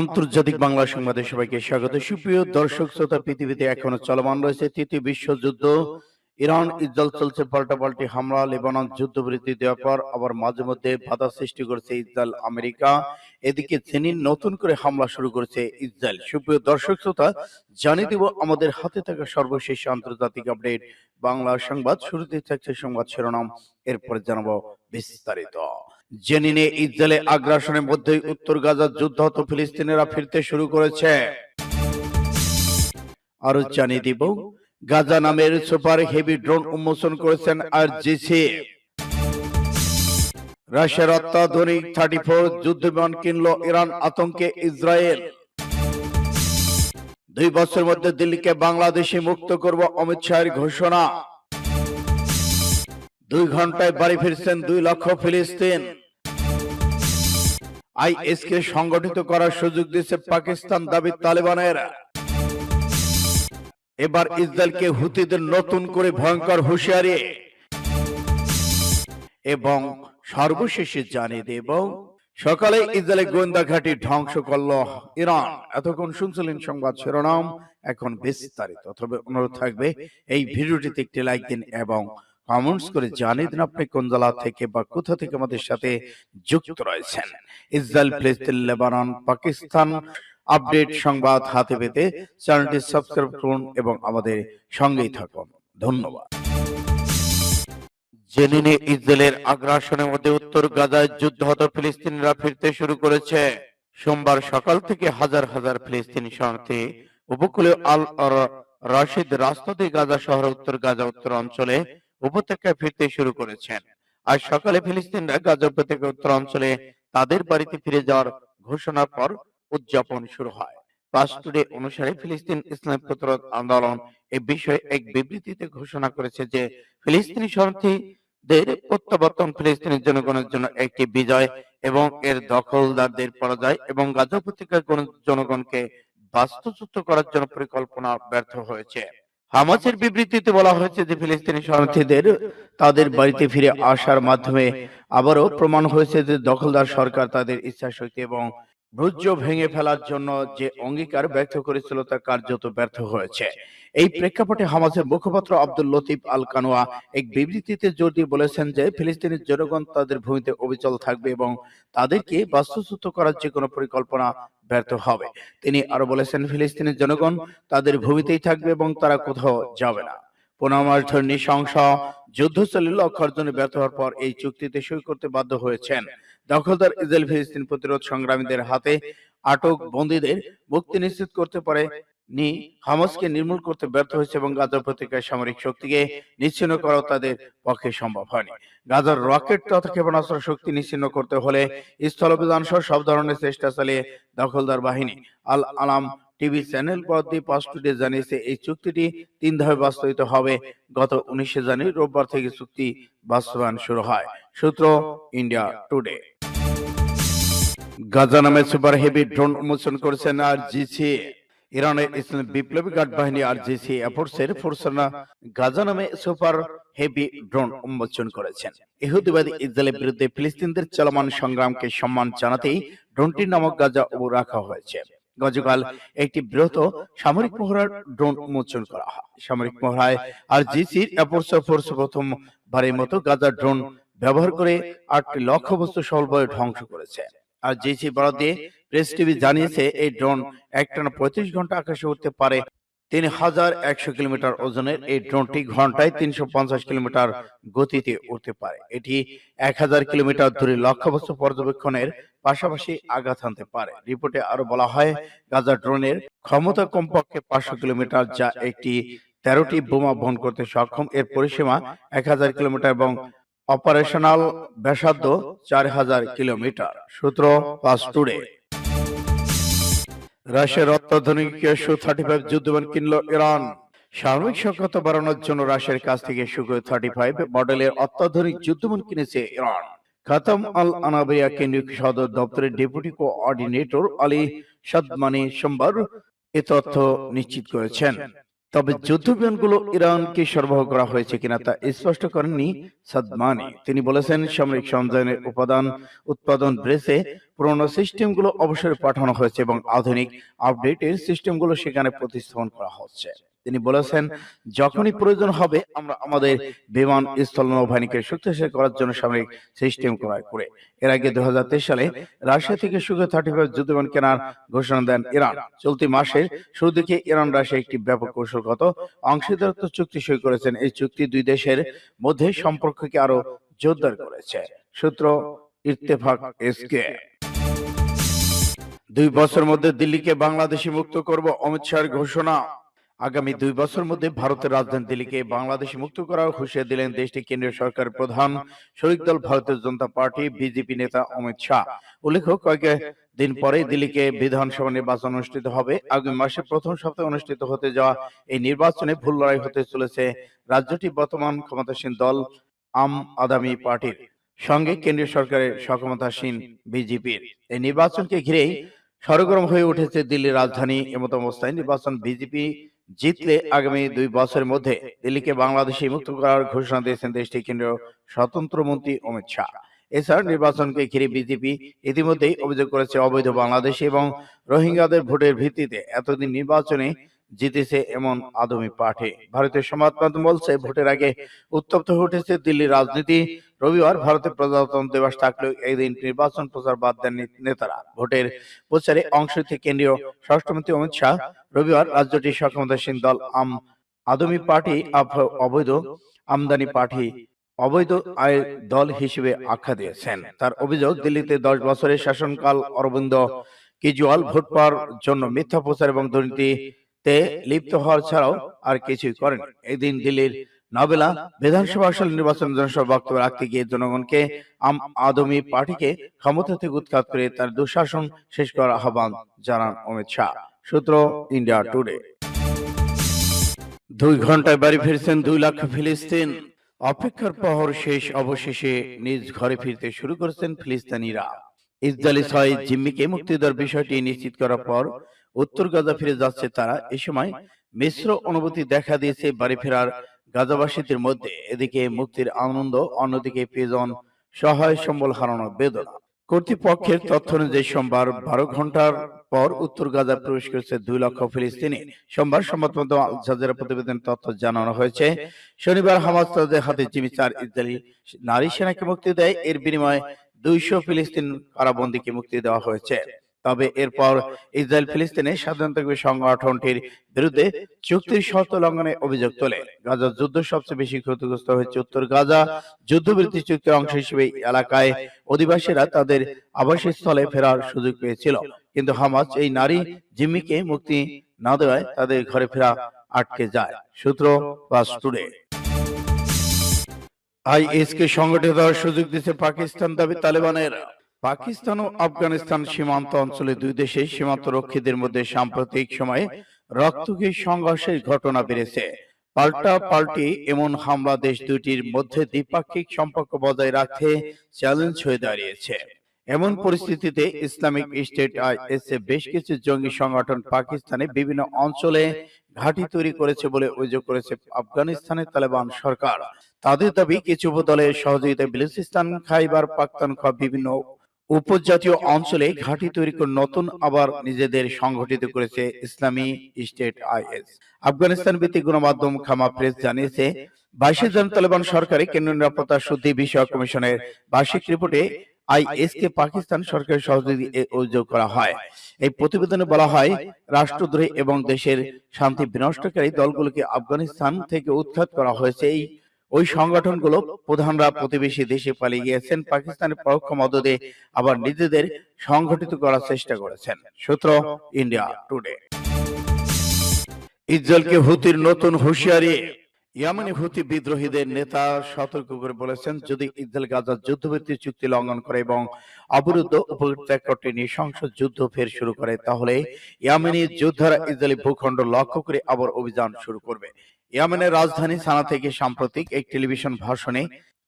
আন্তর্জাতিক বাংলা সংবাদে সবাইকে স্বাগত। সুপ্রিয় দর্শক শ্রোতা পৃথিবীতে এখনও চলমান রয়েছে তৃতীয় বিশ্বযুদ্ধ। ইরান ইসরায়েল চলছে পাল্টাপাল্টি হামলা লেবানন যুদ্ধবিরতি দেওয়ার পর আবার মাঝে মধ্যে বাধা সৃষ্টি করেছে ইসরায়েল আমেরিকা। এদিকে জেনিন নতুন করে হামলা শুরু করেছে ইসরায়েল। সুপ্রিয় দর্শক শ্রোতা জানিয়ে দিব আমাদের হাতে থাকা সর্বশেষ আন্তর্জাতিক আপডেট। বাংলা সংবাদ শুরুতে থাকছে সংবাদ শিরোনাম। এরপরে জানাব বিস্তারিত। জেনিনে ইসরায়েলে আগ্রাসনের মধ্যেই উত্তর গাজার যুদ্ধহত ফিলিস্তিনিরা ফিরতে শুরু করেছে। আরও জানিয়ে দিব, গাজা নামের সুপার হেভি ড্রোন উন্মোচন করেছেন আর জিসি রাশিয়ার অত্যাধুনিক থার্টি ফোর যুদ্ধ বিমান কিনল ইরান আতঙ্কে ইসরায়েল। দুই বছর মধ্যে দিল্লিকে বাংলাদেশে মুক্ত করব অমিত শাহের ঘোষণা। দুই ঘন্টায় বাড়ি ফিরছেন দুই লক্ষ ফিলিস্তিন। আইএস কে সংগঠিত করার সুযোগ দিচ্ছে পাকিস্তান দাবি তালেবানের। এবার ইসরায়েলকে হুতিদের নতুন করে ভয়ঙ্কর হুঁশিয়ারি। এবং সর্বশেষে জানিয়ে দেব, সকালে ইসরায়েলের গোয়েন্দা ঘাঁটি ধ্বংস করল ইরান। এতক্ষণ শুনছিলেন সংবাদ শিরোনাম, এখন বিস্তারিত। তবে অনুরোধ থাকবে, এই ভিডিওটিতে একটি লাইক দিন এবং কমেন্টস করে জানিয়ে দিন আপনি কোন জেলা থেকে বা কোথা থেকে আমাদের সাথে যুক্ত রয়েছেন? ইসরায়েল ফিলিস্তিন লেবানন পাকিস্তান আপডেট সংবাদ হাতে পেতে চ্যানেলটি সাবস্ক্রাইব করুন এবং আমাদের সঙ্গেই থাকুন। ধন্যবাদ। জেনিনে ইসরায়েলের আগ্রাসনের মধ্যে উত্তর গাজায় যুদ্ধহত ফিলিস্তিনিরা ফিরতে শুরু করেছে। সোমবার সকাল থেকে হাজার হাজার ফিলিস্তিনি শরণার্থী উপকূলীয় আল রাশিদ রাস্তা দিয়ে গাজা শহর উত্তর গাজা উত্তর অঞ্চলে উপত্যকায় ফিরতে শুরু করেছেন। আজ সকালে ফিলিস্তিনরা গাজা উপত্যকা উত্তর অঞ্চলে তাদের বাড়িতে ফিরে যাওয়ার ঘোষণার পর উদযাপন শুরু হয়। অনুসারে ফিলিস্তিন ইসলাম প্রতিরোধ আন্দোলন এ বিষয়ে এক বিবৃতিতে ঘোষণা করেছে যে, ফিলিস্তিনি শরণার্থীদের প্রত্যাবর্তন ফিলিস্তিনি জনগণের জন্য একটি বিজয় এবং এর দখলদারদের পরাজয় এবং গাজা উপত্যকার জনগণকে বাস্তুচ্যুত করার জন্য পরিকল্পনা ব্যর্থ হয়েছে। হামাসের বিবৃতিতে বলা হয়েছে যে ফিলিস্তিনি শরণার্থীদের তাদের বাড়িতে ফিরে আসার মাধ্যমে আবারও প্রমাণ হয়েছে যে দখলদার সরকার তাদের ইচ্ছা শক্তি এবং ভুজ ভেঙে ফেলার জন্য যে অঙ্গীকার ব্যক্ত করেছিল, তা কার্যত ব্যর্থ হয়েছে। এই প্রেক্ষাপটে হামাসের মুখপাত্র আব্দুল লতিফ আল কানোয়া এক বিবৃতিতে জোর দিয়ে বলেছেন যে ফিলিস্তিনি জনগণ তাদের ভূমিতে অবিচল থাকবে এবং তাদেরকে বাস্তুচ্যুত করার যে কোনো পরিকল্পনা ব্যর্থ হবে। তিনি আরও বলেছেন ফিলিস্তিনি জনগণ তাদের ভূমিতেই থাকবে এবং তারা কোথাও যাবে না। পনেরো মাস ধরে নৃশংস যুদ্ধ চালিয়ে লক্ষ্য অর্জনে ব্যর্থ হওয়ার পর এই চুক্তিতে সই করতে বাধ্য হয়েছেন। দখলদার ইসরায়েল ফিলিস্তিন প্রতিরোধ সংগ্রামীদের হাতে আটক বন্দীদের মুক্তি নিশ্চিত করতে পারে নি। হামাসকে নির্মূল করতে ব্যর্থ হয়েছে এবং গাজার উপত্যকায় সামরিক শক্তিকে নিশ্চিন্ন করাও তাদের পক্ষে সম্ভব হয়নি। গাজার রকেট তথা ক্ষেপণাস্ত্র শক্তি নিশ্চিন্ন করতে হলে স্থল অভিযান সহ সব ধরনের চেষ্টা চালিয়ে দখলদার বাহিনী আল আলাম টিভি চ্যানেল পদ্ধতি পাস টুডে জানিয়েছে, এই চুক্তিটি তিন ধাপে বাস্তবিত হবে। গত উনিশে জানুয়ারি রোববার থেকে চুক্তি বাস্তবায়ন শুরু হয়। সূত্র ইন্ডিয়া টুডে। গাজা নামে সুপার হেভি ড্রোন উন্মোচন করেছেন আর জিসি ইরানের ইসলাম বিপ্লবী গার্ড বাহিনী আর জিসি এফোর্সের ফোর্সনা গাজা নামে সুপার হেভি ড্রোন উন্মোচন করেছেন। ইহুদিবাদী ইসরায়েলের বিরুদ্ধে ফিলিস্তিনদের চলমান সংগ্রামকে সম্মান জানাতেই ড্রোনটি নামক গাজা ও রাখা হয়েছে। গতকাল একটি বৃহৎ সামরিক মহড়ার ড্রোন উন্মোচন করা হয়। সামরিক মহড়ায় আর জিসির এফোর্স ফোর্স প্রথম বারের মতো গাজা ড্রোন ব্যবহার করে আটটি লক্ষ্যবস্তু সফলভাবে ধ্বংস করেছে। আর জিসি বরাদ দিয়ে প্রেস টিভি জানিয়েছে এই ড্রোন একটানা পঁয়ত্রিশ ঘণ্টা আকাশে উঠতে পারে। তিন হাজার একশো কিলোমিটার ওজনের এই ড্রোনটি ঘন্টায় তিনশো পঞ্চাশ কিলোমিটার গতিতে উঠতে পারে। এটি এক হাজার কিলোমিটার দূরে লক্ষ্যবস্তু পর্যবেক্ষণের পাশাপাশি আঘাত আনতে পারে। রিপোর্টে আরও বলা হয় গাজা ড্রোনের ক্ষমতা কমপক্ষে পাঁচশো কিলোমিটার যা একটি তেরোটি বোমা বহন করতে সক্ষম। এর পরিসীমা এক হাজার কিলোমিটার এবং অপারেশনাল ব্যাসার্ধ চার হাজার কিলোমিটার। সূত্র পাস টুডে। রাশিয়ার অত্যাধুনিক সু থার্টি ফাইভ যুদ্ধবিমান কিনল ইরান। সামরিক সক্ষমতা বাড়ানোর জন্য রাশিয়ার কাছ থেকে সুখোই থার্টি ফাইভ মডেলের অত্যাধুনিক যুদ্ধবিমান কিনেছে ইরান। খাতাম আল আনাবিয়া কেন্দ্রীয় সদর দপ্তরের ডেপুটি কোঅর্ডিনেটর আলী সাদমানি সোমবার এ তথ্য নিশ্চিত করেছেন। তবে যুদ্ধ বিমানগুলো ইরানকে সরবরাহ করা হয়েছে কিনা তা স্পষ্ট করেননি সাদমানি। তিনি বলেছেন সামরিক সরঞ্জামের উপাদান উৎপাদন ব্রেসে পুরনো সিস্টেমগুলো অবসরে পাঠানো হয়েছে এবং আধুনিক আপডেটের সিস্টেমগুলো সেখানে প্রতিস্থাপন করা হচ্ছে। তিনি বলেছেন যখনই প্রয়োজন হবে আমরা আমাদের বিমান স্থল নৌবাহিনীকে শক্তিশালী করার জন্য সামরিক সিস্টেম ক্রয় করে। এর আগে দু সালে রাশিয়া থেকে সুখে থার্টি ফাইভ যুদ্ধবিমান কেনার ঘোষণা দেন ইরান। চলতি মাসের শুরু দিকে ইরান রাশিয়া একটি ব্যাপক কৌশলগত অংশীদারত্ব চুক্তি সই করেছেন। এই চুক্তি দুই দেশের মধ্যে সম্পর্ককে আরও জোরদার করেছে। সূত্র ইত্তেফাক এসকে দুই বছর মধ্যে দিল্লিকে বাংলাদেশি মুক্ত করব অমিত শাহের ঘোষণা আগামী দুই বছর মধ্যে ভারতের রাজধানী দিল্লিকে বাংলাদেশি মুক্ত করার হুঁশিয়ার দিলেন দেশটি কেন্দ্রীয় সরকার প্রধান শরিক দল ভারতীয় জনতা পার্টি, বিজেপি নেতা অমিত শাহ। উল্লেখ্য, কয়েক দিন পরে দিল্লিকে বিধানসভা নির্বাচন অনুষ্ঠিত হবে। আগামী মাসে প্রথম সপ্তাহে অনুষ্ঠিত হতে যাওয়া এই নির্বাচনে ভুল লড়াই হতে চলেছে রাজ্যটি বর্তমান ক্ষমতাসীন দল আম আদামি পার্টির। সঙ্গে কেন্দ্রীয় সরকারের সক্ষমতাসীন বিজেপির। এই নির্বাচনকে ঘিরেই সরগরম হয়ে উঠেছে দিল্লির রাজধানী এমত অবস্থায় নির্বাচন। বিজেপি জিতলে আগামী দুই বছরের মধ্যে দিল্লিকে বাংলাদেশে মুক্ত করার ঘোষণা দিয়েছেন দেশটির কেন্দ্রীয় স্বতন্ত্র মন্ত্রী অমিত শাহ। এছাড়া নির্বাচনকে ঘিরে বিজেপি ইতিমধ্যেই অভিযোগ করেছে অবৈধ বাংলাদেশ এবং রোহিঙ্গাদের ভোটের ভিত্তিতে এতদিন নির্বাচনে জিতেছে এমন আদমি পার্টি। ভারতীয় সংবাদ মাধ্যম বলছে, ভোটের আগে উত্তপ্ত হয়ে উঠেছে দিল্লির রাজনীতি। রবিবার ভারতের প্রজাতন্ত্র দিবস থাকলেও এই দিন নির্বাচন প্রচার বাদ দেন নেতারা। ভোটের প্রচারে অংশ নিতে কেন্দ্রীয় স্বরাষ্ট্রমন্ত্রী অমিত শাহ, রবিবার রাজ্যটির সক্ষমতাসীন দল আম আদমি পার্টি অবৈধ আমদানি পার্টি, অবৈধ আয় দল হিসেবে আখ্যা দিয়েছেন। তার অভিযোগ, দিল্লিতে দশ বছরের শাসনকাল অরবিন্দ কেজরিওয়াল ভোট পাওয়ার জন্য মিথ্যা প্রচার এবং দুর্নীতিতে লিপ্ত হওয়ার ছাড়াও আর কিছুই করেন এই দিন দিল্লির নবেলা বিধানসভা আসন নির্বাচন জনসভা বক্তব্য রাখতে গিয়ে জনগণকে আম আদমি পার্টিকে ক্ষমতা থেকে উৎখাত করে তার দুঃশাসন শেষ করার আহ্বান জানান অমিত শাহ। সূত্র ইন্ডিয়া টুডে। দুই ঘন্টায় বাড়ি ফিরছেন দুই লাখ ফিলিস্তিন। অপেক্ষার প্রহর শেষ অবশেষে নিজ ঘরে ফিরতে শুরু করেছেন ফিলিস্তিনিরা। ইসরায়েলি ছয় জিম্মিকে মুক্তি দেওয়ার বিষয়টি নিশ্চিত করার পর উত্তর গাজা ফিরে যাচ্ছে তারা এ সময় মিশ্র অনুভূতি দেখা দিয়েছে বাড়ি ফেরার গাজাবাসীদের মধ্যে। এদিকে মুক্তির আনন্দ অন্যদিকে প্রিয়জন সহায় সম্বল হারানোর বেদনা। কর্তৃপক্ষের তথ্য অনুযায়ী সোমবার বারো ঘণ্টার পর উত্তর গাজা প্রবেশ করেছে দুই লক্ষ ফিলিস্তিনি। সোমবার সংবাদ মাধ্যম আল জাজিরা প্রতিবেদন তথ্য জানানো হয়েছে। শনিবার হামাস তাদের হাতে জিমি চার ইসরায়েলি নারী সেনাকে মুক্তি দেয়। এর বিনিময়ে দুইশো ফিলিস্তিন কারাবন্দীকে মুক্তি দেওয়া হয়েছে। তবে এরপর ইসরায়েল ফিলিস্তিনে স্বাধীনতাকামী সংগঠনটির বিরুদ্ধে চুক্তির শর্ত লঙ্ঘনের অভিযোগ তোলে। গাজা যুদ্ধ সবচেয়ে বেশি ক্ষতিগ্রস্ত হয়েছে উত্তর গাজা। যুদ্ধবিরতি চুক্তির অংশ হিসেবে এই এলাকায় অধিবাসীরা তাদের আবাসস্থলে ফেরার সুযোগ পেয়েছিল। কিন্তু হামাস এই নারী জিম্মিকে মুক্তি না দেওয়ায় তাদের ঘরে ফেরা আটকে যায়। সূত্র বাস টুডে। আইএস কে সংগঠিত হওয়ার সুযোগ দিচ্ছে পাকিস্তান দাবি তালেবানের পাকিস্তান ও আফগানিস্তান সীমান্ত অঞ্চলে দুই দেশের সীমান্ত রক্ষীদের মধ্যে সাম্প্রতিক সময়ে রক্তকে সংঘর্ষের ঘটনা বেড়েছে। পাল্টা পাল্টি এমন হামলা দেশ দুটির মধ্যে দ্বিপাক্ষিক সম্পর্ক বজায় রাখতে চ্যালেঞ্জ হয়ে দাঁড়িয়েছে। এমন পরিস্থিতিতে ইসলামিক স্টেট আইএস বেশ কিছু জঙ্গি সংগঠন পাকিস্তানে বিভিন্ন অঞ্চলে ঘাঁটি তৈরি করেছে বলে অভিযোগ করেছে আফগানিস্তানের তালেবান সরকার। তাদের দাবি, কিছু দলের সহযোগিতায় বেলুচিস্তান, খাইবার পাখতানখোয়া বিভিন্ন উপজাতীয় অঞ্চলে ঘাঁটি তৈরি করে নতুন আবার নিজেদের সংগঠিত করেছে ইসলামী স্টেট আইএস আফগানিস্তান ভিত্তিক গণমাধ্যম খামা প্রেস জানিয়েছে বাইশে জন তালেবান সরকারি কেন্দ্রীয় নিরাপত্তা শুদ্ধি বিষয়ক কমিশনের বার্ষিক রিপোর্টে আইএস কে পাকিস্তান সরকারের সহযোগী অভিযোগ করা হয়। এই প্রতিবেদনে বলা হয় রাষ্ট্রদ্রোহী এবং দেশের শান্তি বিনষ্টকারী দলগুলোকে আফগানিস্তান থেকে উৎখাত করা হয়েছে। এই ওই সংগঠনগুলো প্রধানরা প্রতিবেশী দেশে পালিয়ে গিয়েছেন, পাকিস্তানের পরোক্ষ মদদে আবার নিজেদের সংগঠিত করার চেষ্টা করেছেন। সূত্র ইন্ডিয়া টুডে। ইসরায়েলকে হুতির নতুন হুঁশিয়ারি। ইয়ামানি হুতি বিদ্রোহীদের নেতা সতর্ক করে বলেছেন, যদি ইসরায়েল গাজার যুদ্ধবিরতি চুক্তি লঙ্ঘন করে এবং অবরুদ্ধ উপত্যকা করতে নৃশংস যুদ্ধ ফের শুরু করে, তাহলে ইয়ামেনি যোদ্ধারা ইসরায়েলি ভূখণ্ড লক্ষ্য করে আবার অভিযান শুরু করবে। ইয়ামেনের রাজধানী সানা থেকে সাম্প্রতিক এক টেলিভিশন ভাষণে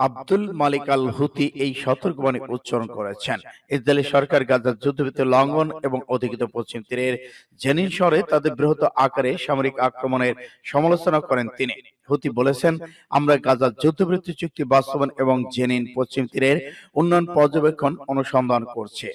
আব্দুল মালিক আল হুতি এই সতর্কবাণী উচ্চারণ করেছেন। ইসরায়েলি সরকার গাজার যুদ্ধবিরতি লঙ্ঘন এবং অধিকৃত পশ্চিম তীরের জেনিন শহরে তাদের বৃহৎ আকারে সামরিক আক্রমণের সমালোচনা করেন তিনি। হুতি বলেছেন, আমরা গাজার যুদ্ধবিরতি চুক্তি বাস্তবায়ন এবং জেনিন পশ্চিম তীরের উন্নয়ন পর্যবেক্ষণ অনুসন্ধান করছে।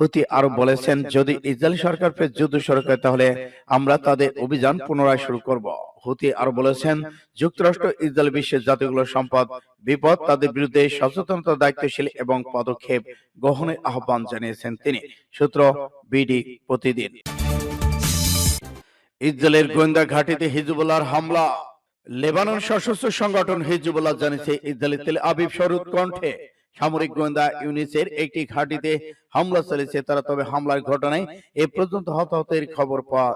হুতি আরও বলেছেন যদি ইসরায়েল সরকার ফের যুদ্ধ শুরু করে তাহলে আমরা তাদের অভিযান পুনরায় শুরু করব। হুতি আরও বলেছেন যুক্তরাষ্ট্র ইসরায়েল বিশ্বের জাতিগুলোর সম্পদ বিপদ তাদের বিরুদ্ধে সচেতনতা দায়িত্বশীল এবং পদক্ষেপ গ্রহণের আহ্বান জানিয়েছেন তিনি। সূত্র বিডি প্রতিদিন। ইসরায়েলের গোয়েন্দা ঘাটিতে হিজবুল্লাহর হামলা। লেবানন সশস্ত্র সংগঠন হিজবুল্লাহ জানিয়েছে ইসরায়েলি তেল আবিব শহর উৎকণ্ঠে সামরিক গোয়েন্দা ইউনিসের একটি ঘাঁটিতে হামলা চালিয়েছে। তারা তবে হামলার ঘটনায় এ পর্যন্ত হতাহতের খবর পাওয়া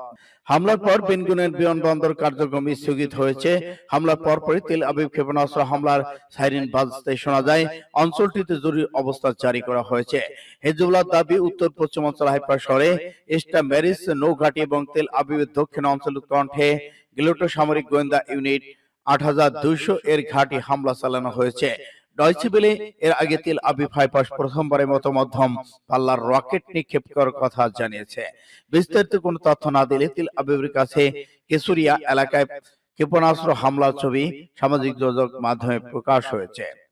হামলার পর বেনগুনের বিমানবন্দর কার্যক্রম স্থগিত হয়েছে। হামলার পরপরই তেল আবিব ক্ষেপণাস্ত্র হামলার সাইরেন বাজতে শোনা যায়। অঞ্চলটিতে জরুরি অবস্থা জারি করা হয়েছে। হেজবুল্লাহ দাবি উত্তর পশ্চিমাঞ্চল হাইপা শহরে ইস্টা ম্যারিস নৌঘাটি এবং তেল আবিবের দক্ষিণ অঞ্চল কণ্ঠে গিলোটো সামরিক গোয়েন্দা ইউনিট আট হাজার দুইশো এর ঘাটি হামলা চালানো হয়েছে ডয়চে বেলে এর আগে তেল আবিব হাইপাস প্রথমবারের মতো মধ্যম পাল্লার রকেট নিক্ষেপ করার কথা জানিয়েছে। বিস্তারিত কোনো তথ্য না দিলে তেল আবিবের কাছে কেসুরিয়া এলাকায় ক্ষেপণাস্ত্র হামলার ছবি সামাজিক যোগাযোগ মাধ্যমে প্রকাশ হয়েছে।